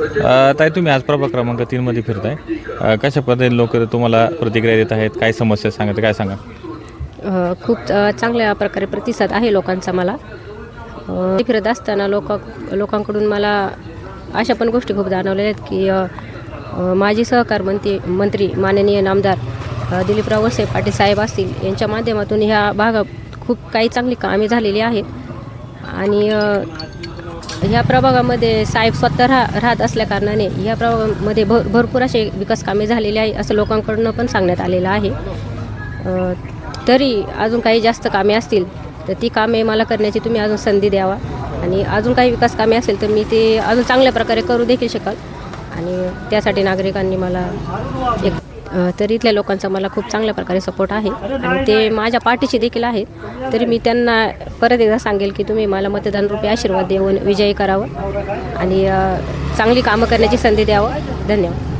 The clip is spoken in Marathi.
ताई तुम्ही आज प्रभाग क्रमांक तीनमध्ये फिरताय. कशा पद्धतीने लोक तुम्हाला प्रतिक्रिया देत आहेत? काय समस्या सांगत काय सांगा खूप चांगल्या प्रकारे प्रतिसाद आहे लोकांचा मला. फिरत असताना लोक लोकांकडून मला अशा पण गोष्टी खूप जाणवलेल्या आहेत की माजी सहकार मंत्री मंत्री माननीय नामदार दिलीपराव वसे पाटील साहेब असतील यांच्या माध्यमातून ह्या भागात खूप काही चांगली कामे झालेली आहेत. आणि ह्या प्रभागामध्ये साहेब स्वतः राह राहत असल्याकारणाने ह्या प्रभागामध्ये भर भरपूर असे विकास कामे झालेले आहे असं लोकांकडून पण सांगण्यात आलेलं आहे. तरी अजून काही जास्त कामे असतील तर ती कामे मला करण्याची तुम्ही अजून संधी द्यावा. आणि अजून काही विकास कामे असेल तर मी ते अजून चांगल्या प्रकारे करू देखील शकाल. आणि त्यासाठी नागरिकांनी मला एक तर इथल्या लोकांचा मला खूप चांगल्या प्रकारे सपोर्ट आहे. आणि ते माझ्या पाठीशी देखील आहेत. तरी मी त्यांना परत एकदा सांगेल की तुम्ही मला मतदान रूपी आशीर्वाद देऊन विजयी करावं. आणि चांगली कामं करण्याची संधी द्यावं. धन्यवाद.